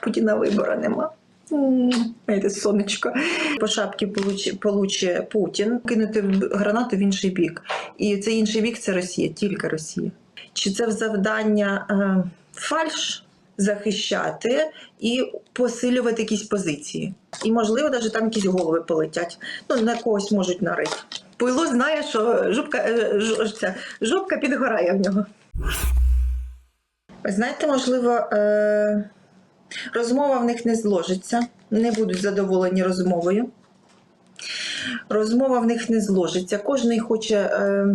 Путіна вибору нема. Знаєте, сонечко. По шапці получе, Путін кинути гранату в інший бік. І цей інший бік це Росія, тільки Росія. Чи це завдання е, фальш захищати і посилювати якісь позиції? І, можливо, навіть там якісь голови полетять. Ну, на когось можуть нарити. Пило знає, що жопка, е, ж- ця, жопка підгорає в нього. Знаєте, можливо, е, розмова в них не зложиться, не будуть задоволені розмовою. Розмова в них не зложиться. Кожен хоче е,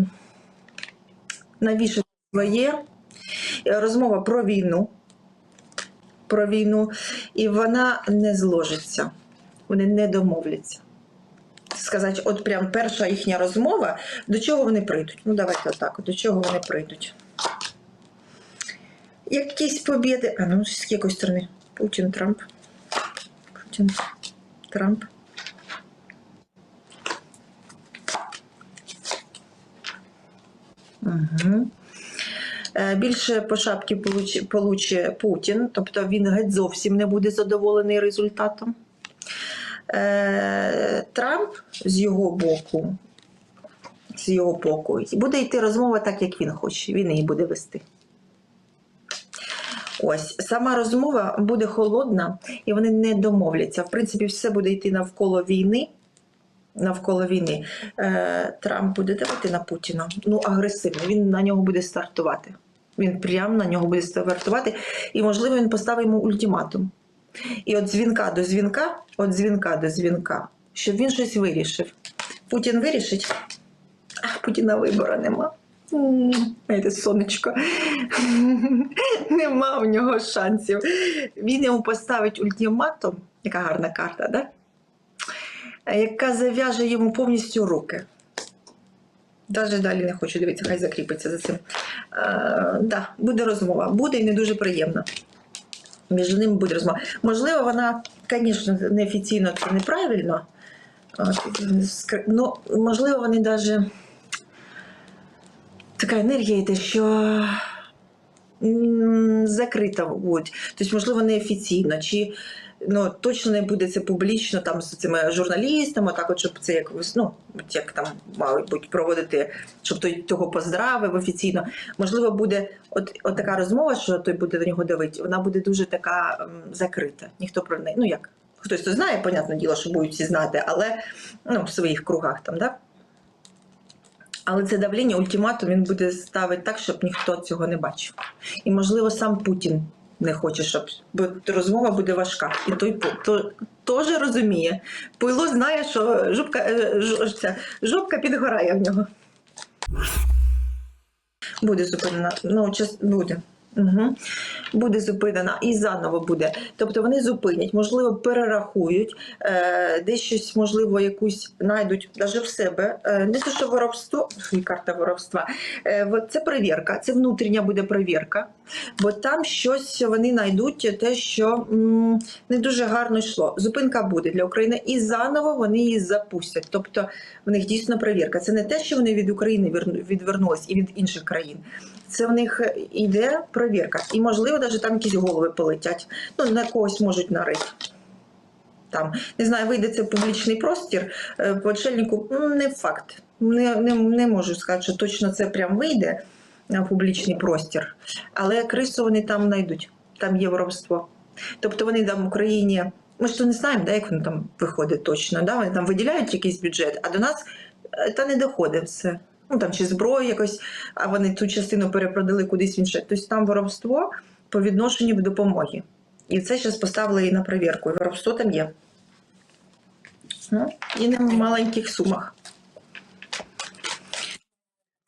навішати своє. Розмова про війну. Про війну, і вона не зложиться. Вони не домовляться. Сказати, от прям перша їхня розмова, до чого вони прийдуть? Ну, давайте отак, до чого вони прийдуть. Якісь побіди. А ну, з якої сторони? Путін, Трамп. Путін, Трамп. Угу. Більше по шапці получ- получе Путін, тобто він геть зовсім не буде задоволений результатом. Е, Трамп з його боку, з його боку, буде йти розмова так, як він хоче. Він її буде вести. Ось сама розмова буде холодна, і вони не домовляться. В принципі, все буде йти навколо війни. Навколо війни е, Трамп буде давати на Путіна. Ну, агресивно. Він на нього буде стартувати. Він прямо на нього буде стартувати, і, можливо, він поставить йому ультиматум. І от дзвінка до дзвінка, от дзвінка до дзвінка, щоб він щось вирішив. Путін вирішить, а Путіна вибору нема. Сонечко. Нема в нього шансів. Він йому поставить ультиматум, яка гарна карта, да? Яка зав'яже йому повністю руки. Навіть далі не хочу дивитися, хай закріпиться за цим. Е, да, буде розмова. Буде і не дуже приємна. Між ними буде розмова. Можливо, вона, звісно, неофіційно це неправильно. Ну, можливо, вони навіть така енергія йде, що закрита будуть. Тобто, можливо, неофіційно, чи ну, точно не буде це публічно там з цими журналістами, так от, щоб це як ну, як там мали бути проводити, щоб той того поздравив офіційно. Можливо, буде от, от така розмова, що той буде до нього давити, вона буде дуже така м, закрита. Ніхто про неї, ну як. Хтось то знає, понятне діло, що будуть всі знати, але ну, в своїх кругах там, да? Але це давлення, ультиматум він буде ставити так, щоб ніхто цього не бачив. І, можливо, сам Путін не хоче, щоб бо розмова буде важка. І той то, теж розуміє. Пило знає, що жопка, е, ж- ця, жопка підгорає в нього. Буде зупинена. Ну, час буде. Угу. Буде зупинена і заново буде. Тобто вони зупинять, можливо, перерахують, е, десь щось, можливо, якусь знайдуть навіть в себе. Е, не те, що воровство, карта воровства. Е, це перевірка, це внутрішня буде перевірка, бо там щось вони знайдуть, те, що м, не дуже гарно йшло. Зупинка буде для України, і заново вони її запустять. Тобто в них дійсно перевірка. Це не те, що вони від України відвернулись і від інших країн. Це в них іде перевірка. І, можливо, навіть там якісь голови полетять. Ну, на когось можуть нарити. Там, не знаю, вийде це в публічний простір. е, По очельнику не факт. Не, не, не можу сказати, що точно це прям вийде на публічний простір. Але крису вони там знайдуть. Там є воровство. Тобто вони там в Україні. Ми ж то не знаємо, да, як воно там виходить точно. Да? Вони там виділяють якийсь бюджет, а до нас е, та не доходить все. Ну там чи зброю якось, а вони ту частину перепродали кудись інше. Тобто там воровство по відношенню до допомоги. І це зараз поставили і на перевірку. І воровство там є. Ну, і в маленьких сумах.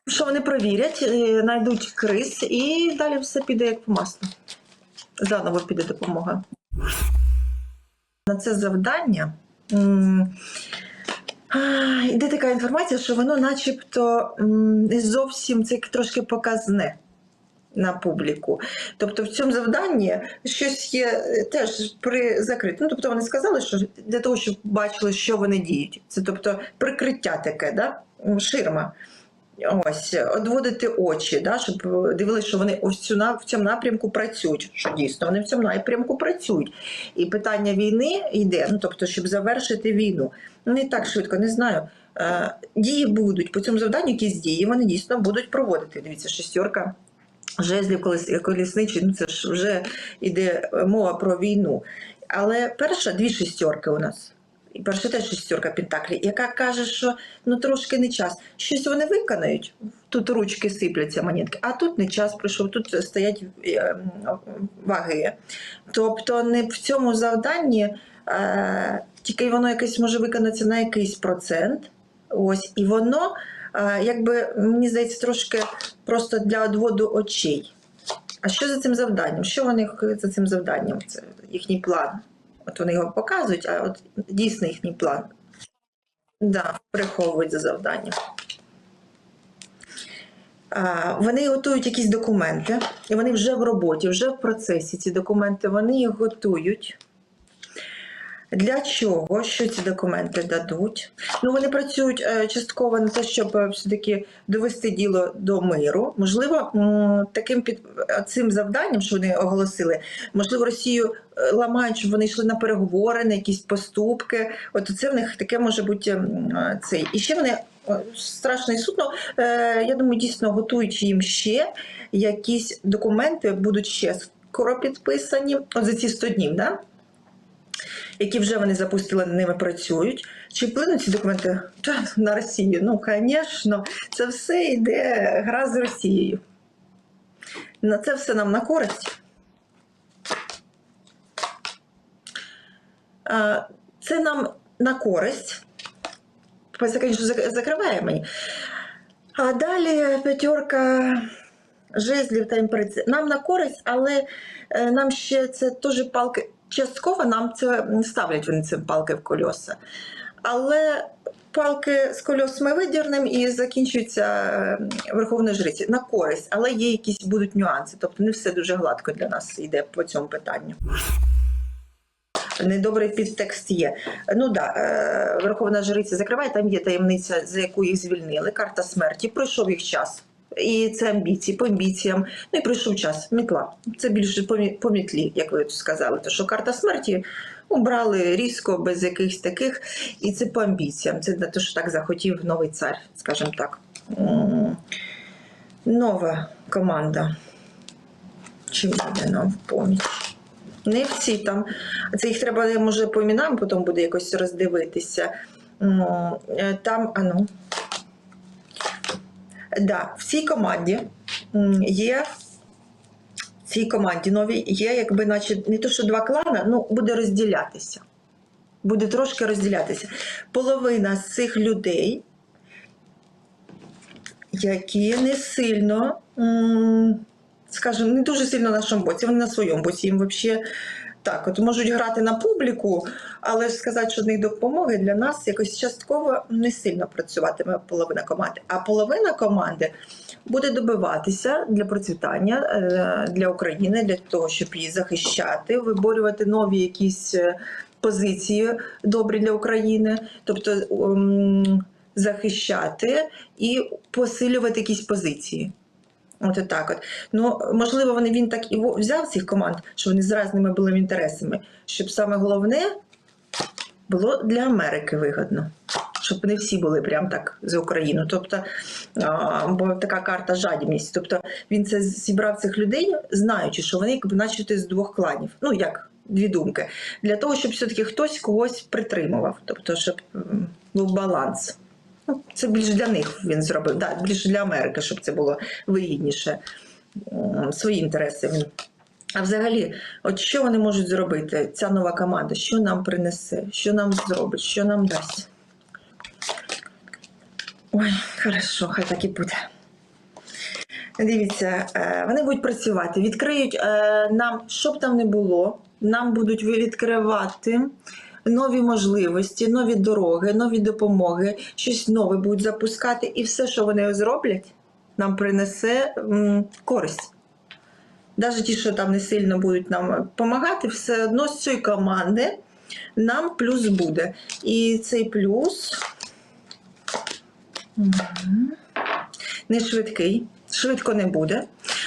Що вони провірять, е, знайдуть крис, і далі все піде як по маслу. Заново піде допомога. На це завдання йде така інформація, що воно начебто зовсім це трошки показне на публіку. Тобто в цьому завданні щось є е, теж при закритому. Ну, тобто вони сказали, що для того, щоб бачили, що вони діють. Це тобто прикриття таке, да? Ширма. Ось, одводити очі, да, щоб дивилися, що вони ось цю в цьому напрямку працюють. Що дійсно вони в цьому напрямку працюють. І питання війни йде, ну тобто, щоб завершити війну. Не так швидко, не знаю. Е, Дії будуть по цьому завданню, якісь дії вони дійсно будуть проводити. Дивіться, шестерка жезлів колісничі, ну це ж вже йде мова про війну. Але перша дві шестерки у нас. І перша теж шестерка Пентаклі, яка каже, що ну трошки не час. Щось вони виконають. Тут ручки сипляться монетки, а тут не час прийшов, тут стоять е, ваги. Тобто не в цьому завданні, е, тільки воно якесь може виконатися на якийсь процент. Ось, і воно, е, якби, мені здається, трошки просто для одводу очей. А що за цим завданням? Що вони за цим завданням? Це їхній план. От вони його показують, а от дійсно їхній план. Да, приховують за завдання. А, Вони готують якісь документи, і вони вже в роботі, вже в процесі. Ці документи вони їх готують. Для чого? Що ці документи дадуть? Ну, вони працюють е, частково на те, щоб е, все-таки довести діло до миру. Можливо, таким під е, цим завданням, що вони оголосили, можливо, Росію ламають, щоб вони йшли на переговори, на якісь поступки. От це в них таке може бути цей. І ще вони страшно і сутно. е, Я думаю, дійсно готують їм ще якісь документи, будуть ще скоро підписані. От за ці 100 днів, да? Які вже вони запустили, над ними працюють. Чи вплинуть ці документи на Росію? Ну, звісно, це все йде гра з Росією. На це все нам на користь. Це нам на користь. Звісно, зак- закриває мені. А далі п'ятерка жезлів та імператриця. Нам на користь, але е, нам ще це теж палки. Частково нам це ставлять вони це палки в кольоса. Але палки з кольос ми видірнемо і закінчуються е, Верховної жриці на користь, але є якісь будуть нюанси. Тобто не все дуже гладко для нас йде по цьому питанню. Недобрий підтекст є. Ну да, е, Верховна Жриця закриває, там є таємниця, за яку їх звільнили. Карта смерті. Пройшов їх час. І це амбіції, по амбіціям. Ну і прийшов час. Мітла. Це більше по, мі- мітлі, як ви сказали. То що карта смерті убрали різко, без якихось таких. І це по амбіціям. Це те, що так захотів новий цар, скажімо так. Нова команда. Чим буде нам в поміч? Не всі там. Це їх треба, може, по іменам потім буде якось роздивитися. Е, Там, а ну. Да, в цій команді є. В цій команді новій є, якби, наче, не то, що два клана, ну буде розділятися. Буде трошки розділятися. Половина з цих людей, які не сильно, скажімо, не дуже сильно на нашому боці, вони на своєму боці. Їм взагалі так, от можуть грати на публіку, але ж сказати, що них допомоги для нас якось частково не сильно працюватиме половина команди. А половина команди буде добиватися для процвітання е, для України, для того, щоб її захищати, виборювати нові якісь е, позиції добрі для України, тобто ем, захищати і посилювати якісь позиції. От так от. Ну, можливо, вони він так і взяв цих команд, що вони з різними були інтересами, щоб саме головне було для Америки вигодно. Щоб не всі були прям так за Україну. Тобто, а, бо така карта жадібність. Тобто він це зібрав цих людей, знаючи, що вони якби начати з двох кланів. Ну як дві думки, для того, щоб все-таки хтось когось притримував, тобто, щоб був баланс. Ну, це більш для них він зробив, да, більше для Америки, щоб це було вигідніше. Свої інтереси він. А взагалі, от що вони можуть зробити, ця нова команда, що нам принесе, що нам зробить, що нам дасть? Ой, хорошо, хай так і буде. Дивіться, е, вони будуть працювати, відкриють е, нам, що б там не було, нам будуть відкривати нові можливості, нові дороги, нові допомоги, щось нове будуть запускати, і все, що вони зроблять, нам принесе користь. Навіть ті, що там не сильно будуть нам допомагати, все одно з цієї команди нам плюс буде. І цей плюс. Не швидкий, швидко не буде,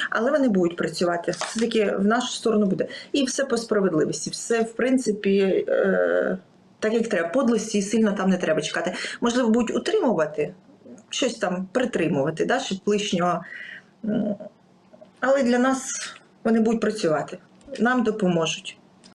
але вони будуть працювати. Все-таки в нашу сторону буде. І все по справедливості. Все, в принципі, е, так як треба. Подлості сильно там не треба чекати. Можливо, будуть утримувати, щось там притримувати, да, щоб лишнього. Але для нас вони будуть працювати. Нам допоможуть.